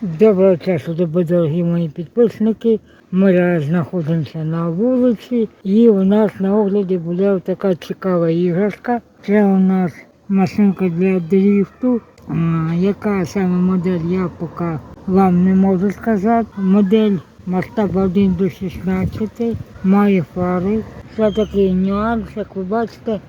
Доброго часу дорогі мої підписники. Ми зараз знаходимося на вулиці і у нас на огляді буде така цікава іграшка. Це у нас машинка для дріфту. Яка саме модель я поки вам не можу сказати. Модель масштаб 1 до 16, має фари. Це такий нюанс, як ви бачите,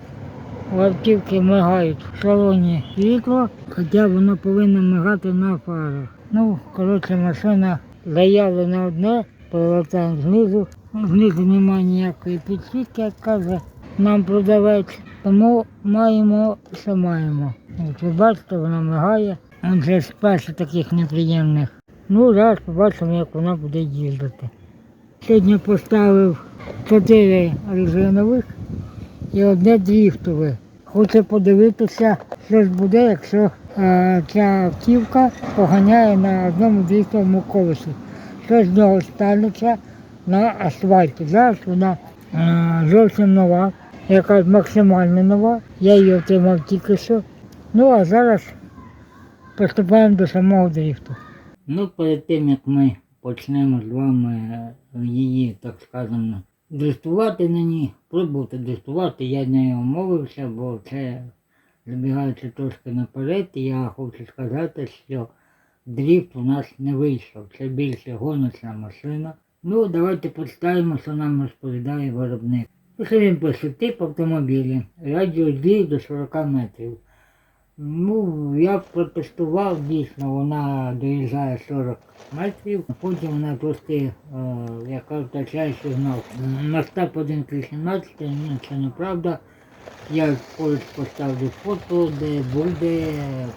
у автівки мигають в салоні світло, хоча воно повинно мигати на фарах. Ну, коротше, машина заявлена одне, повертаємо знизу. Знизу немає ніякої підсвітки, як каже нам продавець. Тому маємо, що маємо. От ви бачите, вона мигає. Он же з перших таких неприємних. Ну, зараз побачимо, як вона буде їздити. Сьогодні поставив чотири резинових і одне дріфтове. Хочу подивитися, що ж буде, якщо е, ця автівка поганяє на одному дріфтовому колесі. Що з нього станеться на асфальті. Зараз вона е, зовсім нова, яка максимально нова. Я її отримав тільки що. Ну а зараз приступаємо до самого дріфту. Ну, перед тим як ми почнемо з вами е, її, так скажемо, дрифтувати на ній, пробувати дрифтувати, я не умовився, бо це забігаючи трошки наперед, і я хочу сказати, що дрифт у нас не вийшов. Це більше гоночна машина. Ну, давайте представимо, що нам розповідає виробник. Що він пише тип автомобіля, радіодій до 40 метрів. Ну, я протестував, дійсно, вона доїжджає 40 метрів, потім вона трошки, е, яка втрачає сигнал. Масштаб 1 к 18, ні, це неправда. Я поруч поставлю фото, де буде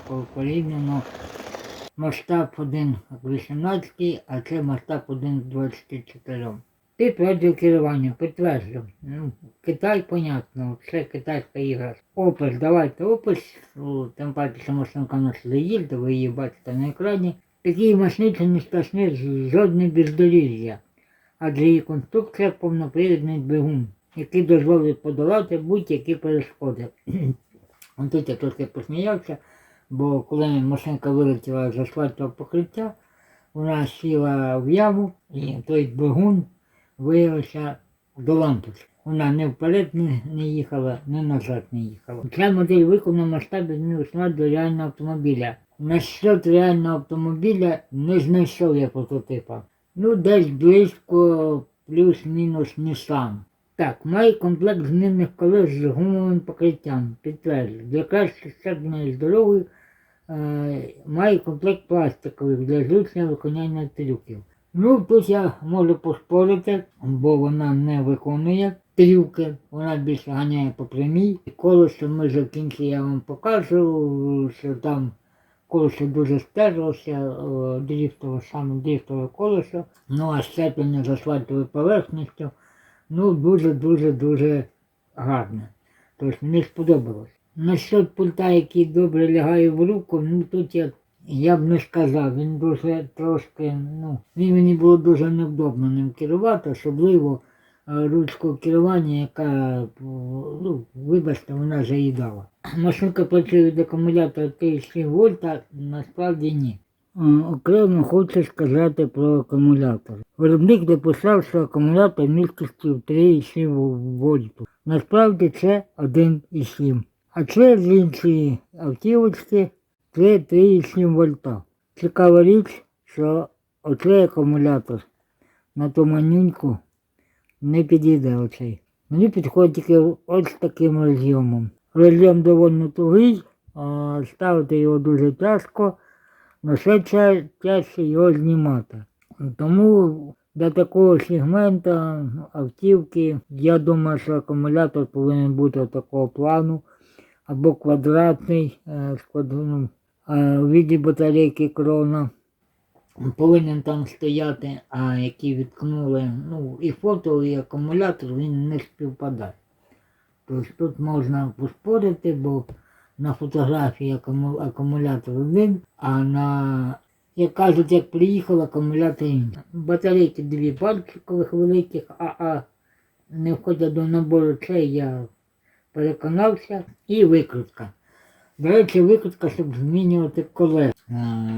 по- порівняно масштаб 1 к 18, а це масштаб 1 к 24. Тип радіокерування, підтверджую. Ну, Китай, понятно, це китайська ігра. Опис, давайте опис. О, Тим паче, що машинка нас заїзда, ви її бачите на екрані. Такі машині не страшне жодне бездоріжжя, адже її конструкція повнопривідний двигун, який дозволить подолати будь-які перешкоди. Тут я трошки посміявся, бо коли машинка вилетіла з асфальтового покриття, вона сіла в яму, і той двигун виявився до лампочки. Вона не вперед не, не їхала, не назад не їхала. Ця модель виконана в масштабі мінусна до реального автомобіля. Насчет реального автомобіля не знайшов я прототипа. Ну, десь близько плюс-мінус Nissan. Так, має комплект змінних колес з гумовим покриттям. Підтверджую. Для кращої щеплення з е, має комплект пластикових для зручного виконання трюків. Ну, тут я можу поспорити, бо вона не виконує трюки, вона більше ганяє по прямій. Колесо ми кінці я вам покажу, що там колесо дуже стерлося, е, дріфтове, саме дріфтове колесо. Ну а щеплення з асфальтовою поверхністю, ну дуже-дуже-дуже гарне. Тобто мені сподобалось. Насчет пульта, який добре лягає в руку, ну тут я, я б не сказав, він дуже трошки, ну, він мені було дуже невдобно ним керувати, особливо е, ручку керування, яка, ну, вибачте, вона заїдала. Машинка працює від акумулятора 3,7 вольта, насправді ні. Окремо хочу сказати про акумулятор. Виробник дописав, що акумулятор місткістю 3,7 вольту. Насправді це 1,7. А це з іншої автівочки це 3,7 вольта. Цікава річ, що оцей акумулятор на ту манюньку не підійде оцей. Мені підходить тільки ось таким роз'ємом. Роз'єм доволі тугий, ставити його дуже тяжко, але ще ча- тяжче його знімати. Тому для такого сегмента автівки, я думаю, що акумулятор повинен бути такого плану або квадратний е, з квадратним, е, у віді батарейки крона повинен там стояти, а які відкнули, ну і фото, і акумулятор він не співпадає. Тобто тут можна поспорити, бо на фотографії акуму- акумулятор один, а на, як кажуть, як приїхав акумулятор інший. Батарейки дві пальчикових великих, а, а не входять до набору цей я переконався, і викрутка. Речі, викрутка, щоб змінювати колеса. Е,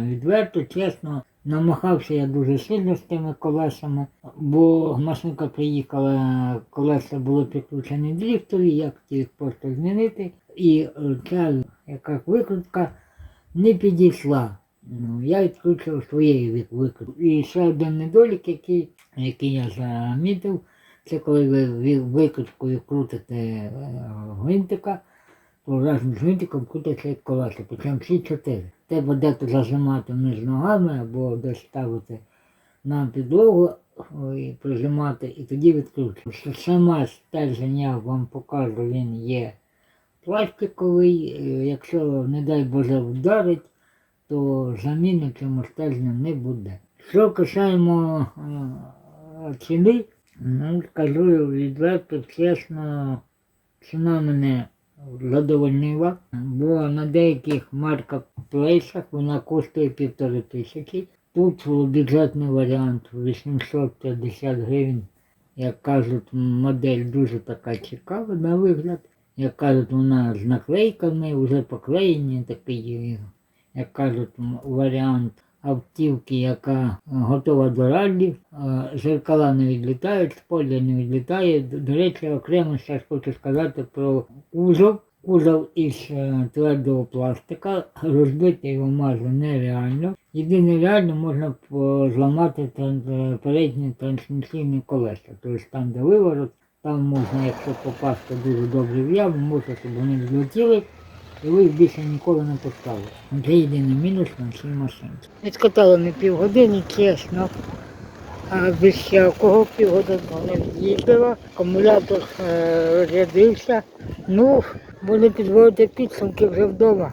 Відверто, чесно, Намахався я дуже сильно з тими колесами, бо машинка приїхала, колеса були підключені дріфтові, я хотів їх просто змінити. І е, ця яка викрутка не підійшла. Ну, я відкручував своєю вик- І ще один недолік, який, який я замітив, це коли ви ви- викруткою крутите е, гвинтика, то разом з гвинтиком крутиться як колеса, причому всі чотири. Треба дето зажимати між ногами або десь ставити на підлогу і прижимати, і тоді відкручувати. Саме стержень я вам покажу, він є пластиковий. Е, Якщо, не дай Боже, вдарить, то заміни цьому стержню не буде. Що касаємо е, ціни, ну скажу відверто, чесно, ціна мене задовольнила, бо на деяких марках плейсах вона коштує півтори тисячі. Тут бюджетний варіант 850 гривень. Як кажуть, модель дуже така цікава на вигляд. Як кажуть, вона з наклейками, вже поклеєні, такий, як кажуть, варіант автівки, яка готова до раллі. Зеркала не відлітають, спойлер не відлітає. До- До речі, окремо зараз хочу сказати про кузов. Кузов із е, твердого пластика, розбити його майже нереально. Єдине реально можна зламати е, передні трансмісійні колеса. Тобто там, де виворот, там можна, якщо попасти дуже добре в яму, можна, щоб вони злетіли, і ви їх більше ніколи не поставили. Це єдиний мінус на цій машинці. Відкатали ми півгодини, чесно. А без всякого півгодини не в'їздила, акумулятор е, розрядився. Ну, буду підводити підсумки вже вдома.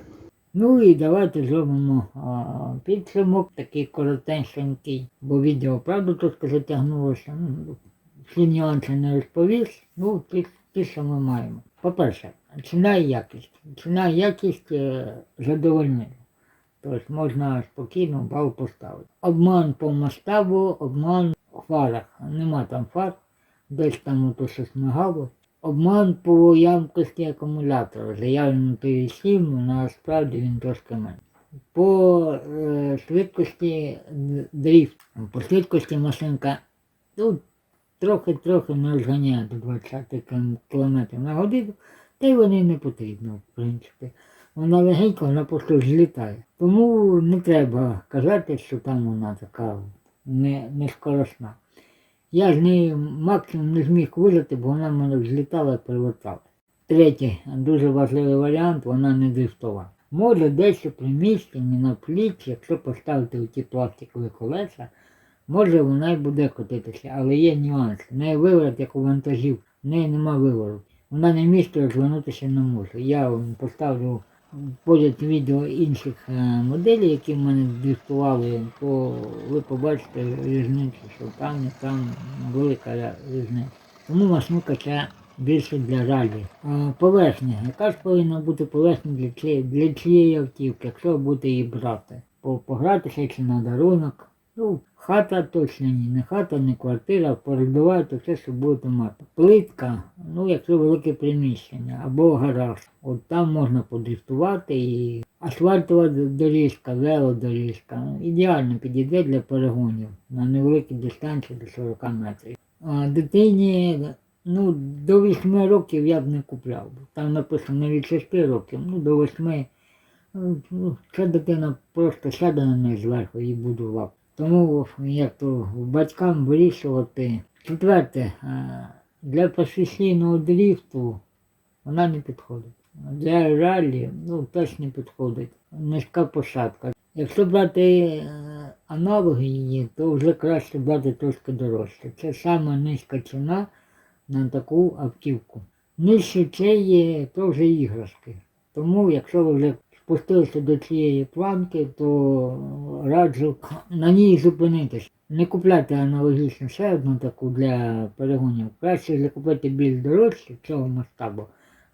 Ну і давайте зробимо а, підсумок, такий коротенький, бо відео правда трошки затягнулося. Ну, всі нюанси не розповів. Ну, ті, ті, що ми маємо. По-перше, ціна і якість. Ціна і якість е, задовольнила. Тобто можна спокійно бал поставити. Обман по масштабу, обман в фарах. Нема там фар, десь там ото щось мигало. Обман по ямкості акумулятора. Заявлено 5,7, насправді він трошки менше. По е, швидкості дріфт. По машинка ну, трохи-трохи не розганяє до 20 км на годину, та й вони не потрібно, в принципі. Вона легенько, вона просто злітає. Тому не треба казати, що там вона така не, не скоросна. Я з нею максимум не зміг вижити, бо вона в мене взлітала і прилетала. Третій, дуже важливий варіант, вона не дрифтова. Може десь у приміщенні на пліч, якщо поставити ті пластикові колеса, може вона й буде котитися, але є нюанс. В неї виворот, як у вантажів, в неї нема вивороту. Вона не місто розвернутися не може. Я поставлю поряд відео інших е, моделей, які в мене дрифтували, то ви побачите різницю, що там і там велика різниця. Тому машинка ця більше для ралі. А, поверхня. Яка ж повинна бути поверхня для цієї, для цієї автівки, якщо будете її брати? Погратися чи на дарунок. Ну, хата точно ні, не хата, не квартира, порозбиваєте все, що будете мати. Плитка, ну якщо велике приміщення, або гараж. От там можна подрифтувати і асфальтова доріжка, велодоріжка. Ідеально підійде для перегонів на невеликій дистанції до 40 метрів. А дитині ну, до 8 років я б не купляв. Там написано від 6 років, ну до 8 Ну, ну, ця дитина просто сяде на неї зверху і будував. Тому як то батькам вирішувати. Четверте, е, для професійного дріфту вона не підходить. Для ралі ну, теж не підходить. Низька посадка. Якщо брати е, аналоги її, то вже краще брати трошки дорожче. Це саме низька ціна на таку автівку. Нижче це є то вже іграшки. Тому, якщо ви вже спустилися до цієї планки, то раджу на ній зупинитись. Не купляти аналогічно ще одну таку для перегонів. Краще закупити більш дорожче цього масштабу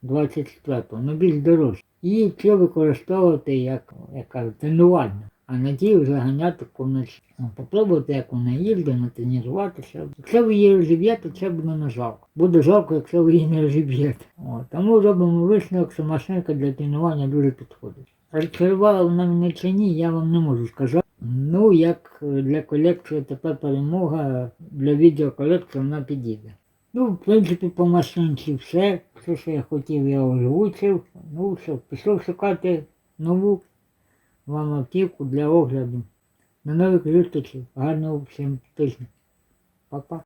24-го, але більш дорожче. І це використовувати як, як тренувальне. А надію ті вже ганяти вночі. Ну, Попробуйте, як вона їде, натренуватися. Якщо ви її розіб'єте, це буде на жалко. Буде жалко, якщо ви її не розіб'єте. Тому робимо висновок, що машинка для тренування дуже підходить. Розкривала вона мене чи ні, я вам не можу сказати. Ну, як для колекції тепер перемога, для відеоколекції вона підійде. Ну, в принципі, по машинці все. Все, що я хотів, я озвучив. Ну, все, пішов шукати нову вам автівку для огляду. До нових зустрічей. Гарного всім тижня. Па-па.